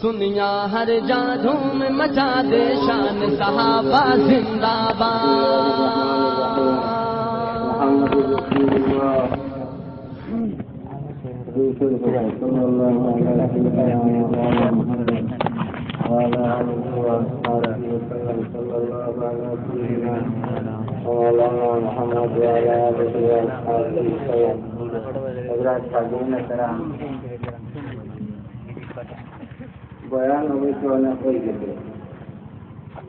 सुनिया हर जा धूम मचा दे शान सहाबा जिंदाबाद محمد رسول الله صلى الله على سيدنا محمد وعلى آله وأصحابه وسلم صلى الله على سيدنا مولانا محمد وعلى آله وأصحابه وسلم حضرات حاضرین کرام বয়ান অবশ্য অনেক হয়ে গেছে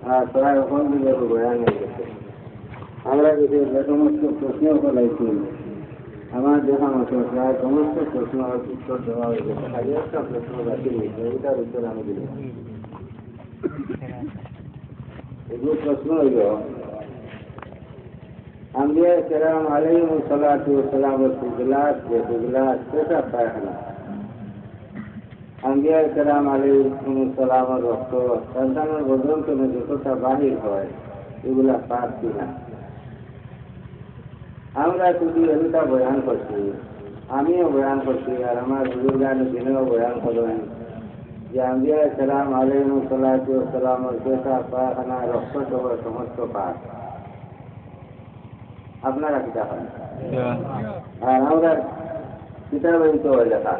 আর প্রায় এখন দিলে বয়ান হয়ে গেছে আমরা যদি যে সমস্ত প্রশ্ন ফলাইছি আমার দেখা মতো প্রায় সমস্ত প্রশ্ন উত্তর দেওয়া হয়ে গেছে খালি একটা প্রশ্ন বাকি রয়েছে ওইটার উত্তর আমি দিলাম এগুলো প্রশ্ন হইল আম্বিয়া কেরাম আলাইহিম সালাতু ওয়াসালাম ফিজলাত যে ফিজলাত সেটা পায়খানা আম্বিয়া কেরাম আলাইহিম সালামের রক্ত সন্তানের বদন করে যতটা বাহির হয় এগুলা পাপ কিনা? আমরা শুধু এগুলা বয়ান করছি আমিও বয়ান করছি আর আমার বুজুর্গান দিনেও বয়ান করেন যে আম্বিয়া সালাম আলাইহিম সালাতু ওয়াসালামের পেশা পায়খানা রক্ত সহ সমস্ত পাপ। আপনারা কিতা হয়। আর আমরা কিতাবেই তো লেখা।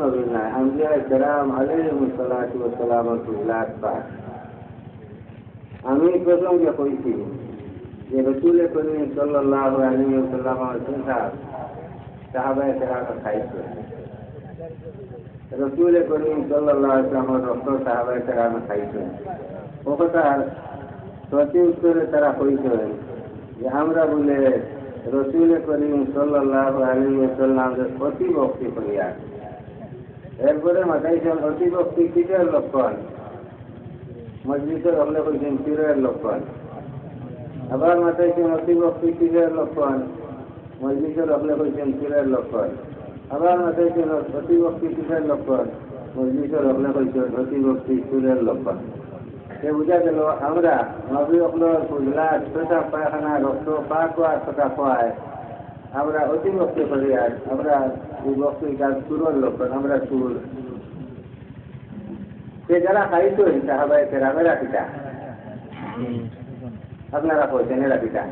নবী নাই। আম্বিয়া কেরাম আলাইহিম সালাতু ওয়াসালামের ফুজলাত পাক আমি প্রসঙ্গে কইছি যে রসুল করিম সাল্লাল্লাহু আলাইহি ওয়াসাল্লামের সংখ্যা সাহাবায়ে কেরাম খাইছে। রসুল করিম সাল্লাল্লাহু আলাইহি ওয়াসাল্লামের রক্ত সাহাবায়ে কেরাম খাইছে। ও কথার প্রতি উত্তরে তারা কইছেন যে আমরা বলে রসুল করিম সাল্লাল্লাহু আলাইহি ওয়াসাল্লামের অতি ভক্তি করিয়া এরপরে মাথাইছেন অতি ভক্তি কিসের লক্ষণ? মসজিদের হলে কইছেন পীরের লক্ষণ। আবার মাথাইছেন অতি ভক্তি পীরের লক্ষণ? মসজিদের হলে কইছেন পীরের লক্ষণ। আবার মাথাইছেন অতি ভক্তি কিসের লক্ষণ? মসজিদের হলে কইছেন অতি ভক্তি পীরের লক্ষণ। সে বুঝা গেল, আমরা নবী অকলর ফুজলা পেশা পায়খানা, রক্ত পা কোয়ার কথা কোয়ায় আমরা অতি ভক্তি করি আর আমরা এই ভক্তি কাজ সুরের লক্ষণ আমরা সুর সে যারা খাইতো সাহাবাই কেরামেরা পিতা। আপনারা কইছেন এরা পিতা।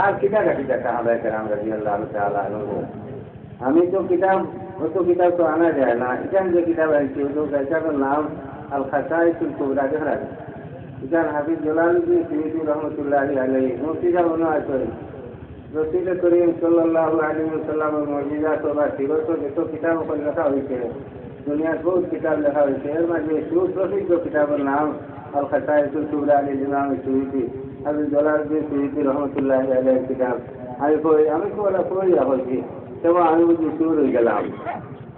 আর কিতা কাটিতা সাহাবাই কেরাম রাজি আল্লাহ তাআলা আমি তো কিতাব অত কিতাব তো আনা যায় না। এখান যে কিতাব আনছি ওই কিতাবের নাম আল খাসাইতুল কুবরা দেখরা এখান হাফিজ জলালুদ্দিন সিদ্দিকী রহমতুল্লাহ আলাইহি মুফতিরা মনে আছে রসুল করিম সাল্লাল্লাহু আলাইহি ওয়াসাল্লামের মুজিজাত বা সিরত যত কিতাব ওখানে লেখা হয়েছে। দুনিয়ার বহুত কিতাব লেখা হয়েছে। এর মাঝে সুপ্রসিদ্ধ কিতাবের নাম আল খাসাইতুল কুবরা আলী ইমাম সুইতি হাফিজ জলালুদ্দিন সিদ্দিকী রহমতুল্লাহ আলাইহি কিতাব। আমি কই আমি ওরা পড়িয়া হয়েছি তবে আমি বুঝি সুর হয়ে গেলাম।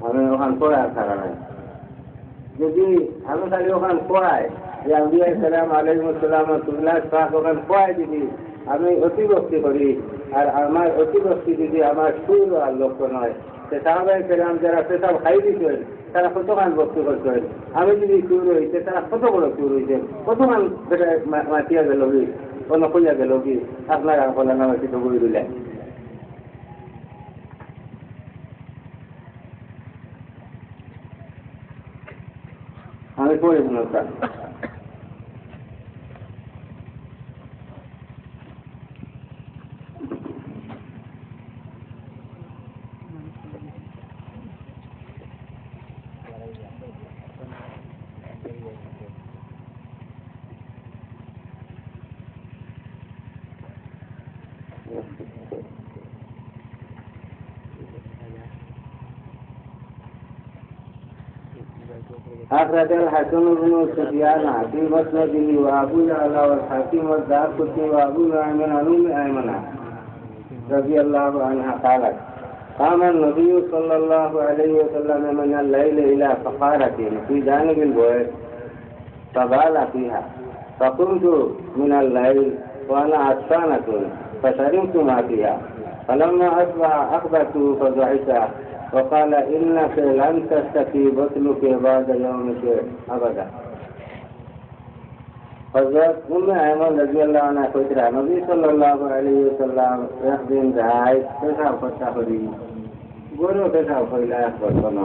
আমি ওখান পড়ার থাকা নাই। যদি আমি খালি ওখান পড়াই যে আম্বিয়া আমি অতিভক্তি করি। আর আমার অতিভক্তি যদি আমার সুর আর লক্ষ্য নয়। সে সাহাবাই সালাম যারা পেশাব খাই দিচ্ছেন তারা কতখান ভক্তি করছেন আমি যদি সুর হইতে তারা কত বড় সুর হইছেন কতখান বেটা মাতিয়া গেল কি? কোনো খুঁজা গেল কি? আপনারা বলেন আমার কিছু বই দিলেন। আমি পড়ে أخرج الحسن بن سفيان في مسنده وأبو يعلى والحكيم والدارقطني وأبو نعيم عن أم أيمنة رضي الله عنها قالت قام النبي صلى الله عليه وسلم من الليل إلى فقارة في جانب البويت فبال فيها فقمت من الليل وأنا عطشانة فشربت ما فيها فلما أصبح أخبرته فضحك وقال إنك لن تستفي بطنك بعد يومك أبدا حضرت أم أيمن رضي الله عنها قلت النبي صلى الله عليه وسلم এক দিন যায় পেশাব করতে করি গরু পেশাব হইলা এক বর্তন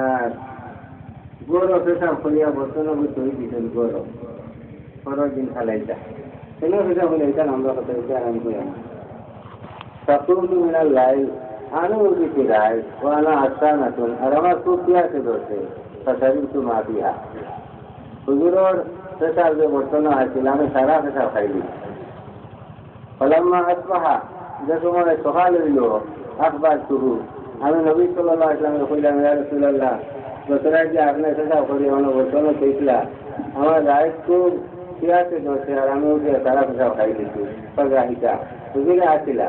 আর গরু পেশাব হইয়া বর্তন তৈরি দিতেন গরু পরের দিন খালাইতা কেন পেশাব হইলে এটা আমরা কথা এটা আমি কইলাম تقوم من الليل أنا أريد العيش وأنا عطشانة أرمى فيها تدوسي فشربت ما فيها হুজুরের পেশার যে বর্তনা হয়েছিল আমি সারা পেশার খাইলি ফলাম্মা আসবাহা যে সময় সকাল হইল আখবার শুরু আমি নবী সাল্লাহ ইসলামের কইলাম ইয়া রসুল্লাহ বছরের যে আপনি পেশাব করি মানে বর্তনা পেয়েছিলা আমার রাইট খুব পিয়াসে দোষে আর আমি উঠে সারা পেশাব খাই দিচ্ছি সগাহিতা হুজুরে আসিলা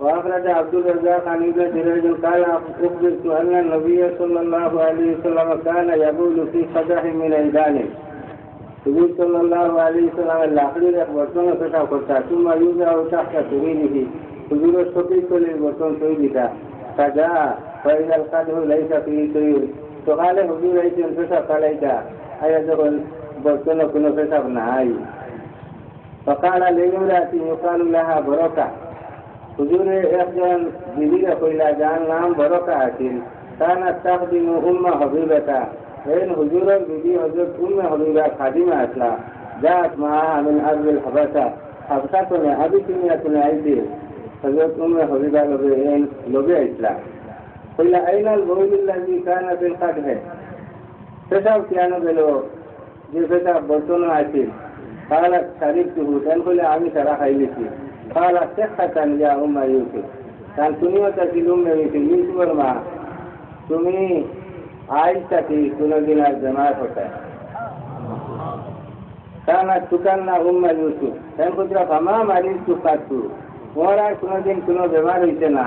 وأخرج عبد الرزاق عن ابن جريج قال أخبرت أن النبي صلى الله عليه وسلم كان يقول في قدح من الجانب يقول صلى الله عليه وسلم الأخير أخبرتنا فتح قلتا ثم يوضع تحت سبيله يقول الشقيق للبطن سيدك فجاء فإذا القدح ليس فيه سيد فقال حضور أيت انفسح أي أيدخل بطن كن فسح نهاي فقال لامرأته يقال لها بركة. حضور اخجان بیبی را کوئلہ جان نام برکا کا حاصل. کانا تخدم ام حبیبتا فإن حضور البيبي حضور أم حبيبة خادمة أصلا جاءت معا من أرض الحبشة حبشتنا أبي كمية العيد حضور أم این لبيعين أصلا أسلا این أين البول کانا كان قد ہے فشاب كان بلو. جي فشاب بطن عسل قالت شربته تنقل عمي شرح إليكي قال صحة يا أم يوسف. কারণ তুমিও তাকে লুম্বে গেছি ইউসুফের মা তুমি আজ তাকে কোনোদিন আর বেমার হতে কারণ সুকান না উম্মা ইউসুফ তাই বুঝলা ভামা মারি সুকাতু ওর আর কোনোদিন কোনো বেমার হইছে না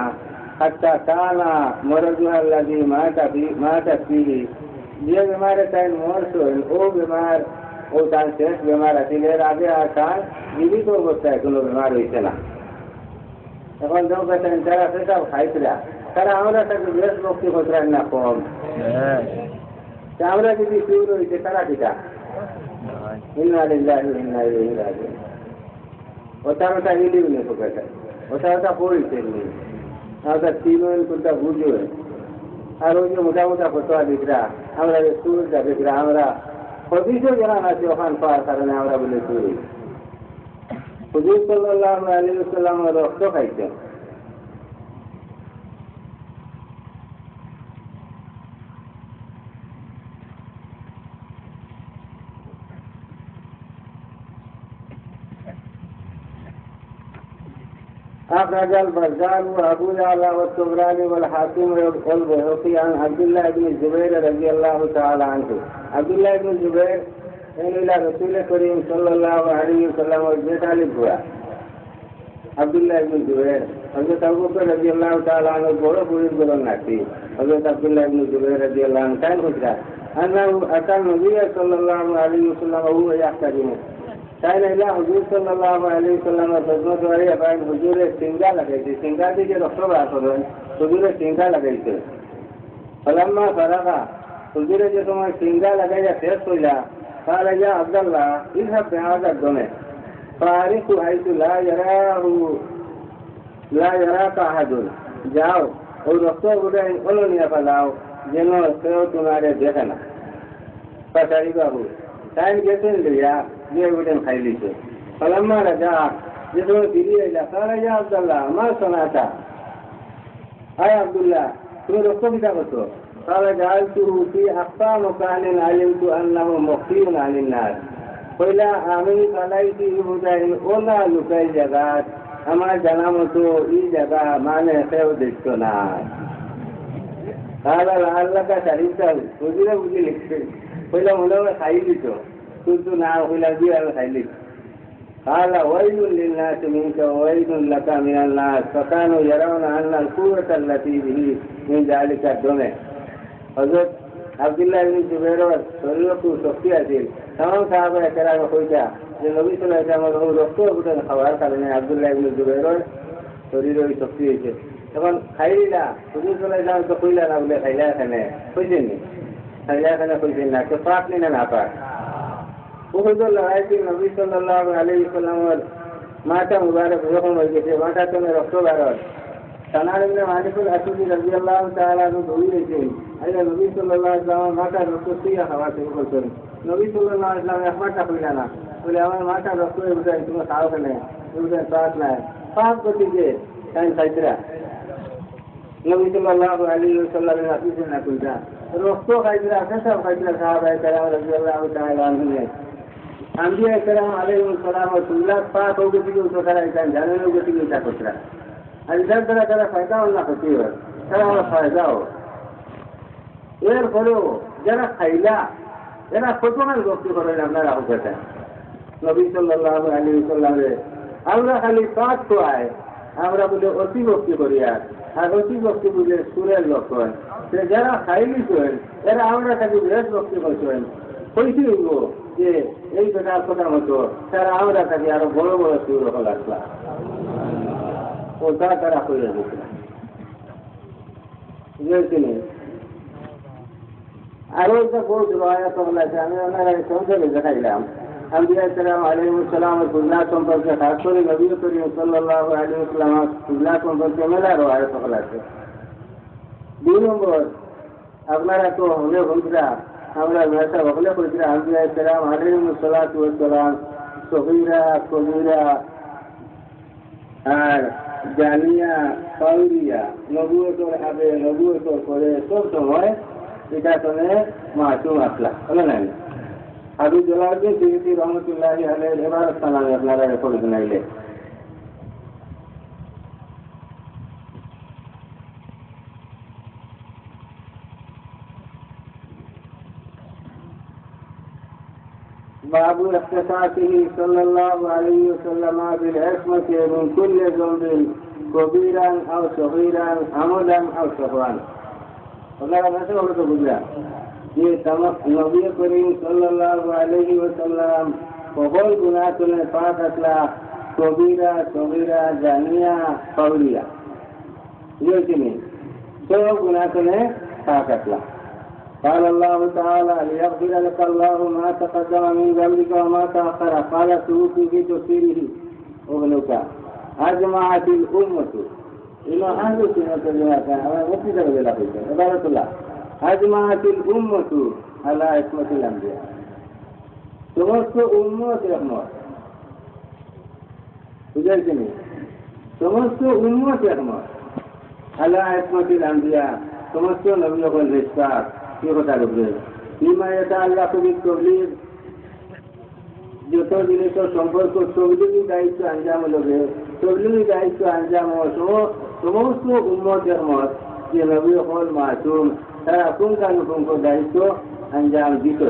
হাত্তা কানা মরজুহার লাগি মাতা মাতা ফিরি যে বেমারে তাই মরছ ও বেমার ও তার শেষ বেমার আছিল এর আগে আর তার জীবিত অবস্থায় কোনো বেমার হয়েছে না এখন যখন কাছেন যারা সেসব খাইছিলা তারা আমরা তাকে বেশ ভক্তি খোঁজরান না কম আমরা যদি শুরু হয়েছে তারা কিটা ইন্না লিল্লাহি ওয়া ইন্না ইলাইহি রাজিউন ওটা ওটা হিলিও নেই পোকাটা ওটা ওটা পড়িছে নি ওটা তিন কোনটা বুঝো আর ওই যে মোটা মোটা ফটোয়া দিকরা আমরা যে সুরটা দিকরা আমরা হদিসও জানা আছে ওখান পাওয়ার কারণে আমরা বলেছি। হুজুর সাল্লাল্লাহু আলাইহি ওয়াসাল্লাম রক্ত খাইছেন أخرج البزار وأبو يعلى والطبراني والحاكم والبيهقي عن عبد الله بن الزبير رضي الله تعالى عنه عبد الله بن الزبير إلى رسول الكريم صلى الله عليه وسلم والبيت على البويا عبد الله بن الزبير حضرت أبو بكر رضي الله تعالى عنه بڑو بڑی بڑو ناتی حضرت عبد الله بن الزبير رضي الله عنه كان أنه أتى النبي صلى الله عليه وسلم وهو يحترمه સાહેબ હજુર સલ્લાહ અલી સલ્લામના સદમો દ્વારા ભાઈ હજુરે સિંગા લગાવી છે સિંગાથી જે રસ્તો રાખો હજુરે સિંગા લગાવી છે ફલમમાં ફરાવા હજુરે જે તમારે સિંગા લગાવ્યા ફેર સોલ્યા قال يا عبد الله اذهب بهذا الدمع فارق حيث لا يراه لا يراك أحد जाओ और रखो बुढ़े उन्होंने फैलाओ जिन्हों तुम्हारे देखना पसारी बाबू टाइम कैसे लिया টাইম গেছেন লইয়া যে উঠেন খাই দিছে ফলাম্মা রাজা যে সময় ফিরি আইলা কারা ইয়া আব্দুল্লাহ আমার শোনাটা হায় আব্দুল্লাহ তুমি রক্ত পিতা করতো قال جعلته في أقصى مكان علمت أنه مخفي عن الناس কইলা আমি কালাইছি বুঝাই ওলা লুকাই জায়গাত আমার জানা মতো এই জায়গা মানে কেউ দেখতো না তাহলে আল্লাহ কা শারিফটা বুঝলে বুঝি লিখছে কইলা মনে হয় খাই দিত কিন্তু না কইলা দিয়ে আমি খাই লিখ قال ويل للناس منك وويل لك من الناس فكانوا يرون أن القوة التي به من ذلك الدم حضرت আব্দুল্লাহ ইবনে জুবাইরের শরীরে খুব শক্তি আছিল তখন সাহাবা একরামে কইতা যে নবী সাল্লাল্লাহু আলাইহি ওয়াসাল্লাম রক্ত উঠে খাওয়ার কারণে আব্দুল্লাহ ইবনে জুবাইরের শরীরে ওই শক্তি হয়েছে তখন খাইলা হুজুর সাল্লাল্লাহু আলাইহি ওয়াসাল্লাম তো কইলা না বলে খাইলা এখানে কইছেন নি খাইলা এখানে কইছেন না তো পাক নি না না পাক উহুদের লড়াইতে নবী সাল্লাল্লাহু আলাইহি ওয়াসাল্লামের মাথা মুবারক যখন হয়ে গেছে মাথা তুমি রক্ত বারর সানার ইবনে মালিকুল আসুদি রাদিয়াল্লাহু তাআলা নু ধরি রেখেছেন আইলা নবী সাল্লাল্লাহু আলাইহি ওয়াসাল্লাম মাথা রক্ত দিয়ে খাওয়া শুরু করছেন নবী সাল্লাল্লাহু আলাইহি ওয়াসাল্লাম এক মাথা কইলা না বলে আমার মাথা রক্ত হয়ে উঠে তুমি খাও কেন তুমি পাক নাই পাক গতিকে তাই খাইতরা নবী সাল্লাল্লাহু আলাইহি ওয়াসাল্লামের হাদিসে না কইতা রক্ত খাইতরা সব খাইতরা সাহাবায়ে কেরাম রাদিয়াল্লাহু তাআলা আনহু আর ফায়দা ফায়দা এর যারা খাইলা, এরা আলী আমরা খালি পাঁচ খোয়াই আয় আমরা বলে অতি ভক্তি করি আর। আর অতি ভক্তি বুঝে সুরের লক্ষণ যারা খাইলি চলেন এরা আমরা খালি বেশ ভক্তি করছেন কইতে যে, এই কথা মতো, তারা আমরা থাকি আরও বড় বড় সুর হল আসলা। ও তারা তারা করে দিয়েছিল বুঝেছিলেন আরও একটা বহুত রয়া কবল আছে আমি ওনারা সংসদে দেখাইলাম। আম্বিয়া সালাম আলহিমুসালাম খুল্লা সম্পর্কে, খাস করে নবী করিম সাল্লাহ আলহিমুসালাম খুল্লা সম্পর্কে মেলা রয়া কবল আছে। দুই নম্বর, আপনারা তো হলে বন্ধুরা আমরা মেসা বকলে করেছিলাম আম্বিয়া সালাম আলহিমুসালাম সহিরা কবিরা আর জানিয়া পাউরিয়া নবুয়তর আগে নবুয়তর পরে সব সময় এটা শুনে মাসুম আসলা হলো না আবু জলাউদ্দিন সিরিতি রহমতুল্লাহ আলের এবার সালামে আপনারা রেকর্ড শুনাইলে باب افتتاته صلى الله عليه وسلم بالعصمة من كل ذنب كبيرا أو صغيرا عمدا أو شهرا. وقال هذا الله ये तमक नबी करीम सल्लल्लाहु अलैहि वसल्लम कबल गुनाह तो ने पाक असला कबीरा कबीरा जानिया कबरिया ये कि नहीं सब गुनाह قال الله تعالى ليغفر لك الله ما تقدم من ذنبك وما تأخر قال سوقي في تفسيره ابنك أجمعت الأمة إما أهل السنة والجماعة أنا مفتي تقول لك عبارة الله أجمعت الأمة على عصمة الأنبياء সমস্ত উন্মত একমত বুঝেছেন সমস্ত উন্মত একমত আল্লাহ একমতিল আম্বিয়া সমস্ত নবী যখন রেস্তার কি কথার উপরে বিমা এটা আল্লাহ কবি তবলির যত জিনিসের সম্পর্ক তবলিগি দায়িত্ব আঞ্জাম লোকে তবলিগি দায়িত্ব আঞ্জাম সমস্ত উন্মতের মত যে নবী হল মাসুম তারা পুঙ্খানুপুঙ্খ দায়িত্ব আঞ্জাম দিত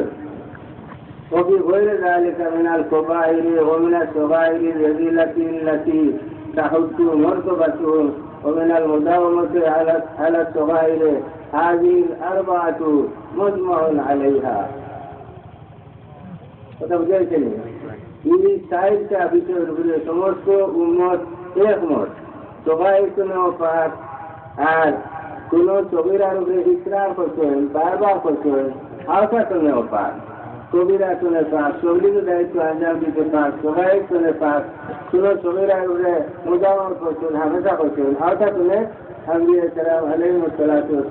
وفي غير ذلك من الكبائر ومن الصغائر الرذيلة التي تحد مرتبتهم ومن المداومة على على الصغائر هذه الأربعة مجمع عليها কথা বুঝেছেন এই সাইডটা বিষয়ের উপরে সমস্ত উন্মত একমত সবাই কোনো পাক আর কোন ছবিরার উপরে ইসরার করছেন বারবার করছেন আওতা কোনেও পাক কবিরা কোনে পাক সবলির দায়িত্ব আঞ্জাম দিতে পাক সবাই কোনে পাক কোন ছবিরার উপরে মুজামর করছেন হামেশা করছেন আওতা কোনে আম্বিয়া সালাম আলাইহিম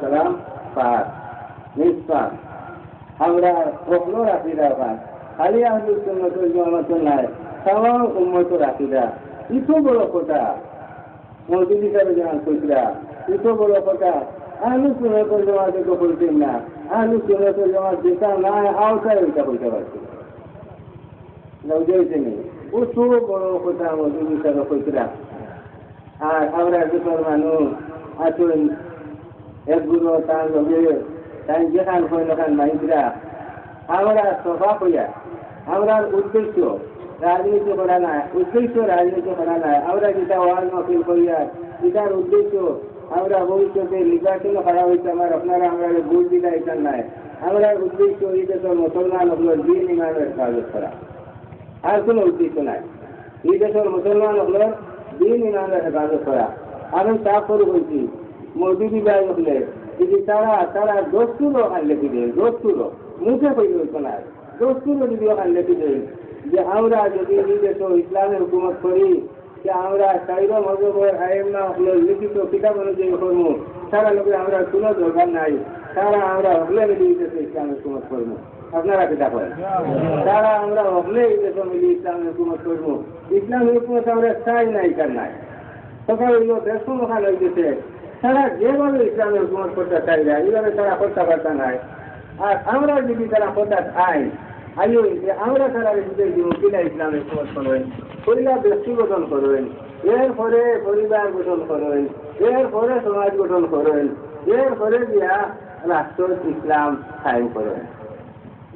সালাম পাক নিষ্পাক আমরা কখনো রাখিদা পাক। খালি আহলু সুন্নত জামাত নাই তামাম উম্মত রাখিদা ইতো বড় কথা, মসজিদ হিসাবে জানান কইরা, ইতো বড় কথা আহলু সুন্নত জামাতে তো বলতেন না। আহলু সুন্নত জামাত যেটা না আওতায় ওইটা বলতে পারছি বুঝেছেন ও তো বড় কথা মসজিদ হিসাবে কইরা আর আমরা দুটোর মানুষ আসুন একগুলো তার লগে তাই যেখান হইল খান মাইকরা আমরা সভা কইয়া আমরা উদ্দেশ্য, রাজনীতি করা নাই, উদ্দেশ্য রাজনীতি করা নাই। আমরা যেটা ওয়াজ মফিল করিয়া এটার উদ্দেশ্য আমরা ভবিষ্যতে নির্বাচন করা হয়েছে আমার আপনারা আমরা ভোট দিতে এখান নাই। আমরা উদ্দেশ্য এই দেশের মুসলমান হলো দিন ইমানের হেফাজত করা। আর কোনো উদ্দেশ্য নাই। এই দেশের মুসলমান হলো ইমানের হেফাজত করা। আমি তা করে বলছি মজুরি ভাই হলে যদি তারা তারা দোস্তুরও ওখানে লেখি দেয়, দোস্তুরও। মুখে কই হইতো না। দোস্তুরও যদি ওখানে লেখি দেয়, যে আমরা যদি দেশ ইসলামের হুকুমত করি, যে আমরা চাইব মজবর আইমা হলো লিখিত কিতাব অনুযায়ী করব সারা লোকে আমরা কোনো দরকার নাই। সারা আমরা হলে দেশে ইসলামের হুকুমত করব। আপনারা করেন তারা আমরা হলে এই দেশে মিলি হুকুমত হুকুমত আমরা চাই নাই। সকাল হইল দেড়শো মহান হয়ে গেছে তারা যেভাবে ইসলামের হুকুমত করতে চাই না, এইভাবে তারা করতে পারতা নাই। আর আমরা যদি তারা করতে আই আইও যে আমরা তারা যদি কিনা ইসলামের হুকুমত করবেন পরিবার ব্যক্তি গঠন করবেন এরপরে পরিবার গঠন করবেন এরপরে সমাজ গঠন করবেন এরপরে দিয়া রাষ্ট্র ইসলাম কায়েম করবেন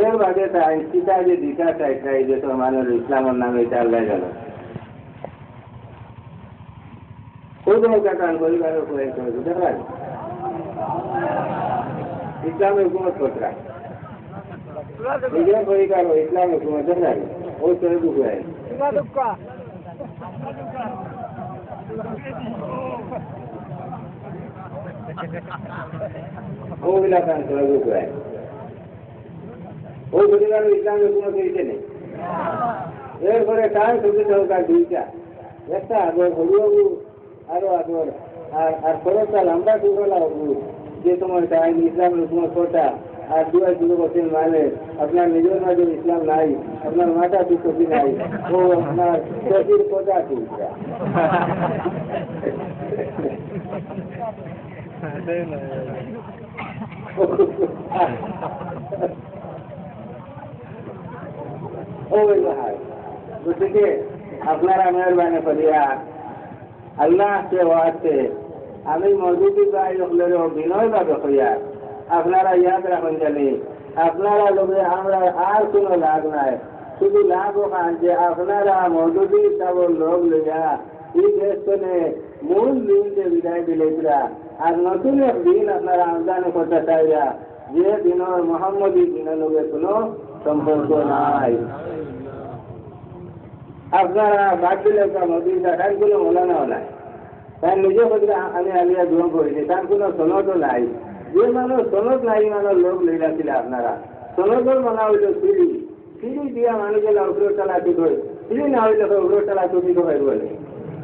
এর বাদে তাই পিতা যে দিতা চাই চাই যে তোর মানুষ ইসলামের নামে চাল্লা গেল। ইসলামের হুকুমত কোথা নিজের পরিবার ও ইসলামের হুকুমত ও চলে ঢুকে ওগুলা কান চলে ঢুকে ও পরিবার ইসলামের হুকুমত দিতে নেই। এরপরে তার সঙ্গে সরকার দুইটা? একটা আগর হলুবাবু আরও আগর আর আর খরচটা লম্বা টুকরা হবু। যে তোমার টাইম ইসলামের হুকুমত কোটা আর দুয়া দুটো বছর মানে আপনার নিজের মাঝে ইসলাম নাই আপনার মাথা দু কপি নাই ও আপনার শশীর কোটা টুকরা ওই ভাই গতিকে আপনারা মেহরবানি করিয়া আল্লাহকে ওয়াতে আমি মজুদি ভাই হলেও বিনয়ভাবে হইয়া আপনারা ইয়াদ রাখুন জানি আপনারা লোকে আমরা আর কোনো লাভ নাই শুধু লাভ ওখান যে আপনারা মজুদি সব লোক লইয়া এই দেশনে মূল দিনকে বিদায় দিলেছিলা আর নতুন এক দিন আপনারা আমদানি করতে চাইরা যে দিনের মোহাম্মদী দিনের লোকে কোনো সম্পর্ক নাই। আপনারা দিলে মদিনা তার কোনো মৌলানাও নাই। তার নিজে বলতে আমি আলিয়া গ্রহণ করেছি তার কোনো সনদও নাই। যে মানুষ সনদ নাই, মানুষ লোক লইলা ছিল আপনারা। সনদর মানা হইল সিঁড়ি সিঁড়ি দিয়া মানুষের উপরে তলা ঠিক হয়। সিঁড়ি না হইলে উপরে তলা তো ঠিক হয় বলে।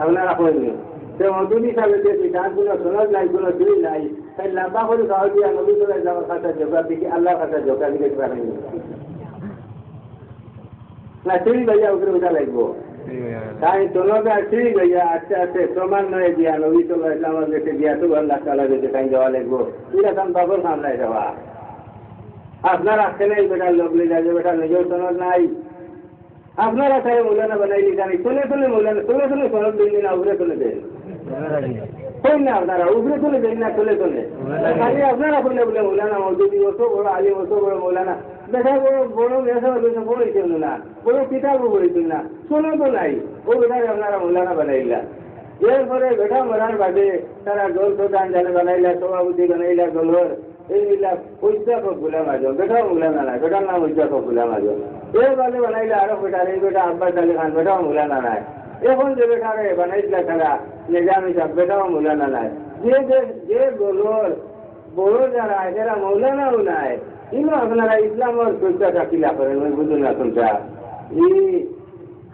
আপনারা কইনি। সে মধুর হিসাবে দেখি, তার কোনো সনদ নাই, কোনো সিঁড়ি নাই। তাই লম্বা করে খাওয়া দিয়া নদী চলে যাওয়ার কাছে জোগা দিকে আল্লাহর কাছে জোগা দিকে পারেনি না সিঁড়ি ভাইয়া উপরে উঠা লাগবো। তাই তোমরা ঠিক হইয়া আস্তে আস্তে নবী সাল্লাহ ইসলামের কাছে দিয়া তো আল্লাহ তালা কাছে তাই যাওয়া লাগবো। এরকম বাবর সামলাই যাওয়া আপনারা বেটার লোক লিখা যে বেটা নিজের সনদ নাই। আপনারা তাই মৌলানা বানাই লিখানি শুনে শুনে মৌলানা শুনে শুনে সনদ দিন না উপরে শুনে দেন। কই না আপনারা উপরে শুনে দেন না শুনে খালি আপনারা শুনে বলে মৌলানা মৌদুদি অত বড় আলিম অত বড় মৌলানা। বেটা বড় বড় মেসা পড়েছিল না? বড় কিতাবও পড়েছিল না? শোনো তো নাই। ও বেটাকে আপনারা মৌলানা বানাইলা। এরপরে বেটা মরার বাদে তারা দল প্রধান জানে বানাইলা, সভাপতি বানাইলা দলর এইবিলাক উজ্জাকক গোলাম আজম। বেটাও মৌলানা নাই বেটার নাম উজ্জাকক গোলাম আজম। এর বাদে বানাইলা আরও বেটার, এই বেটা আব্বাস আলী খান, বেটাও মৌলানা নাই এখন যে বেটারে বানাইছিলা তারা, নিজামি সাহেব, বেটাও মৌলানা নাই যে যে দলর বড় যারা, এরা মৌলানাও নাই। ইসলামের চর্চাটা কিলা করেন? ওই বুঝুন না চর্চা ই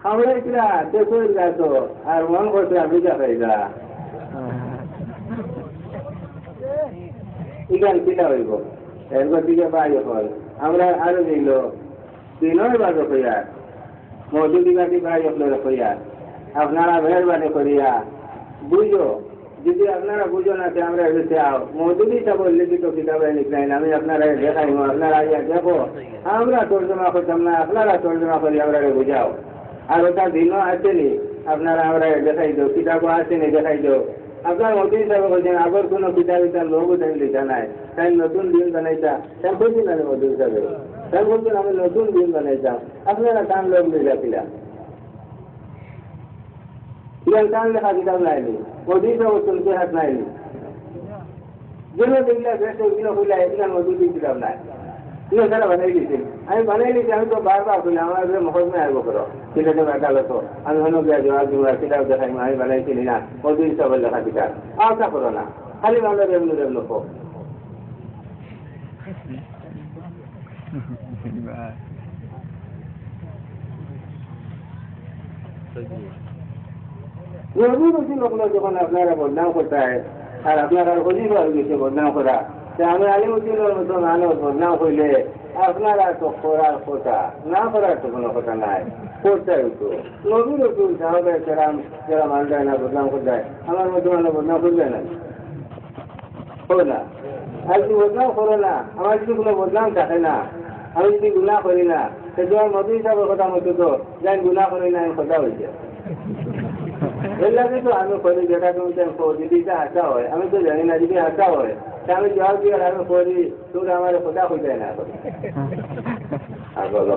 খাওয়াইছিলা দেখুন তো, আর মন করছে বিজা পাইলা ইগান কিলা হইব? এরপর দিকে পাই যখন আমরা আরও দিল। দিনের বাজো কইয়া মজুদি বাকি ভাই আপনারা কইয়া। আপনারা মেহরবানি করিয়া, বুঝো। যদি আপনারা বুঝো না যে আমরা এসেছি মজুদি সব লিখিত কিতাবে লিখলেন আমি আপনারা দেখাই আপনারা ইয়া দেখো। আমরা তর্জমা করতাম না, আপনারা তর্জমা করি আমরা বুঝাও। আর ওটা দিনও আসেনি, আপনারা আমরা দেখাই দাও, কিতাবও আসেনি, দেখাই দাও। আপনার মজুদি সাহেব বলছেন আগর কোনো কিতাব ইতার লোক তাই নাই, তাই নতুন দিন বানাইতা, তাই বুঝি না মজুদি সাহেব তাই বলছেন আমি নতুন দিন বানাইতাম। আপনারা কান লোক লিখা কান লেখা কিতাব নাইনি মোদি সব চলতে হাত নাইনি যেন দেখলে বেশ ওইগুলো হইলে এগুলো মজুদি কিতাব নাই। এগুলো তারা বানাই দিয়েছেন আমি বানাই দিয়েছি আমি তো বারবার বলি আমার মহজ নাই আসব করো সেটা তো একালত আমি হলো গিয়া জবাব দিব কিতাব দেখাই আমি বানাইছিলি না মজুদি সব লেখা কিতাব। আশা করো না খালি ভালো রেমনু রেমনু হোক নবী রসুল লোকগুলো যখন আপনারা বদনাম করতে হয় আর আপনারা অজিব হয়ে গেছে বদনাম করা আমি আলিম উদ্দিনের মতো মানুষ বদনাম করলে আপনারা তো করার কথা না করার তো কোনো কথা নাই করতে হইতো নবী রসুল সাহাবে যারা মানটায় না বদনাম করতে হয় আমার মতো মানে বদনাম করবে না হবে না আর যদি বদনাম করো না আমার যদি কোনো বদনাম থাকে না আমি যদি গুণা করি না তো তোমার নবী হিসাবের কথা মতো তো যাই গুণা করি না আমি কথা হয়েছে એટલે તો અમે ફરી બેઠા કહું તેમ ફોરી દીધા હતા હોય અમે તો જણી ના દીધી હતા હોય અમે જવાબ દીધા અમે ફોરી શું અમારે ખોટા ખૂટ્યા ના આ બોલો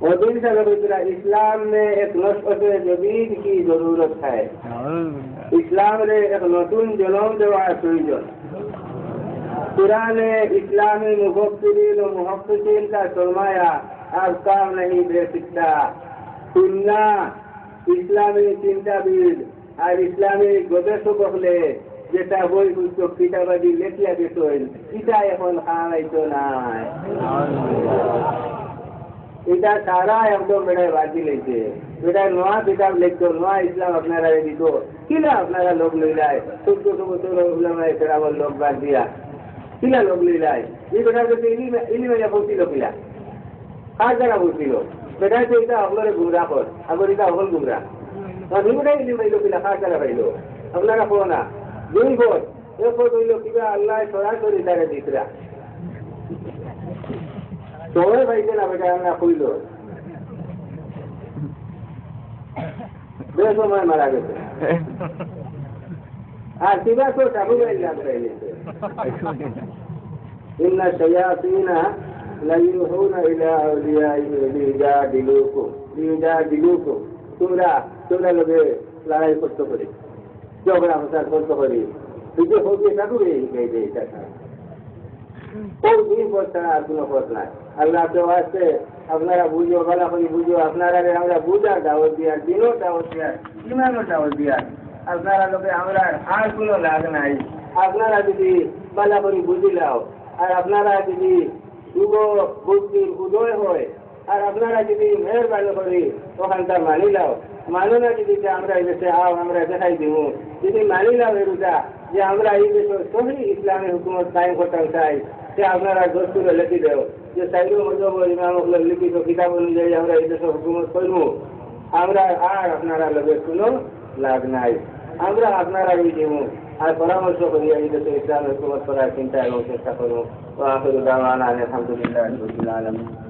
મોદી સગર ઇસ્લામ ને એક નસ્પતિ જમીન કી જરૂરત થાય ઇસ્લામ રે એક নতুন জনম দেওয়ার প্রয়োজন কোরআনে ইসলামী মুহফিরিন ও মুহফিসিন কা সরমায়া আজকাল नहीं दे सकता सुनना ইসলামী চিন্তাবিদ আর ইসলামী গবেষক হলে যেটা বই পুস্তক কিতাবাদি লেখিয়া দিতেন, এটা এখন খাওয়াইতো নাই। এটা সারা একদম বেড়ায় বাজি লেগছে বেটা নোয়া কিতাব লিখতো, নোয়া ইসলাম আপনারা দিত। কিলা আপনারা লোক লইলাই? চোদ্দ বছর উলামায় ফেরাবার লোক বাদ দিয়া। কিলা লোক লইলাই? এই বেটার কাছে ইলিমে পৌঁছিল কিলা? কার জায়গা পৌঁছিল বেটা তো এটা আপনারা গুমরা কর আগর এটা অকল গুমরা দুটাই ইলিম পাইলো কিলা কার জায়গা পাইলো আপনারা কো না দুই ভোট এক ভোট হইল কিবা আল্লাহ সরাসরি তারে দিতরা সময় পাইছে না বেটা আমরা কইল বেশ সময় মারা গেছে। আর কিবা তো চাবু লাগ পাইলেছে إن লাইয়ুহুনা ইলা আউলিয়াইহিম লিয়াজাদিলুকুম লিয়াজাদিলুকুম তোমরা তোমরা লোকে লড়াই করতে পারি, ঝগড়া করতে পারি। তুই হোক এটা এই যে এটা কোন দিন পড়ছে আর কোনো পথ নাই। আল্লাহ তো আপনারা বুঝো, ভালো করে বুঝো। আপনারা আমরা বুঝা দাও দিয়া, দিনও দাও দিয়া ইমানও দাও দিয়া, আপনারা লোকে আমরা আর কোনো লাগ নাই। আপনারা যদি ভালো করে বুঝিলাও আর আপনারা যদি যুব বুদ্ধির উদয় হয়। আর আপনারা যদি মেহরবানি করি ওখানটা মানিলাও মানো না যদি যে আমরা এই দেশে আও, আমরা দেখাই দিব যদি মানিলাও এরুটা যে আমরা এই দেশে সহি ইসলামী হুকুমত কায়েম করতে চাই সে আপনারা দোস্তুর লিখি দেও। যে সাইরু মজব ইমাম লিখিত কিতাব অনুযায়ী আমরা এই দেশে হুকুমত করব আমরা আর আপনারা লোকের কোনো লাভ নাই। আমরা আপনারা এই দিব আর পরামর্শ করি এই দেশে ইসলাম হুকুমত করার চিন্তা এবং চেষ্টা করব ও আখির দাওয়ানা আলহামদুলিল্লাহ রবিল আলমিন